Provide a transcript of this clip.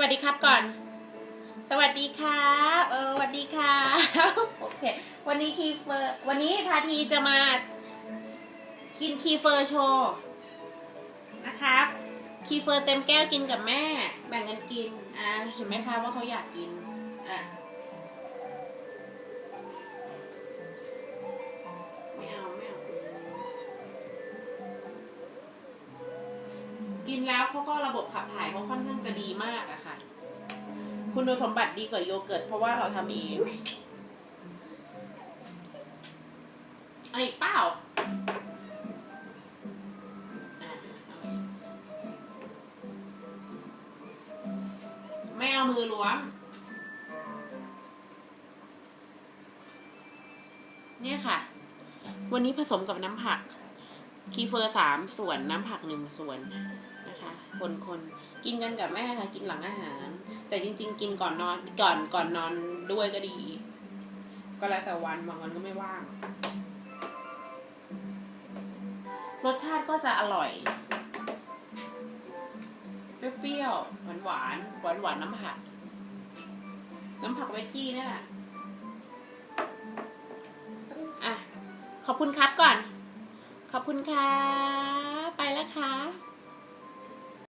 วัสดีครับก่อน สวัสดีครับเออสวัสดีครับโอเควันนี้คีเฟอร์วันนี้พาทีจะมากินคีเฟอร์โชว์นะครับคีเฟอร์เต็มแก้วกินกับแม่ แบ่งกันกินอ่าเห็นไหมคะว่าเขาอยากกินอะ กินแล้วเขาก็ระบบขับถ่ายเขาค่อนข้างจะดีมากอะค่ะ คุณสมบัติดีกว่าโยเกิร์ตเพราะว่าเราทำเองอะไรอีกเปล่าไม่เอามือล้วง เนี่ยค่ะ วันนี้ผสมกับน้ำผัก คีเฟอร์สามส่วนน้ำผักหนึ่งส่วนนะ คนคนๆกินกันกับแม่ค่ะ กินหลังอาหาร แต่จริง ๆ กินก่อนนอนก่อนก่อนนอนด้วยก็ดี ก็แล้วแต่วันบางวันก็ไม่ว่าง รสชาติก็จะอร่อย เปรี้ยวๆหวานหวานหวานหวานน้ำผัก น้ำผักเวจจี้นี่แหละอะขอบคุณครับก่อน ขอบคุณค่ะ ไปแล้วค่ะ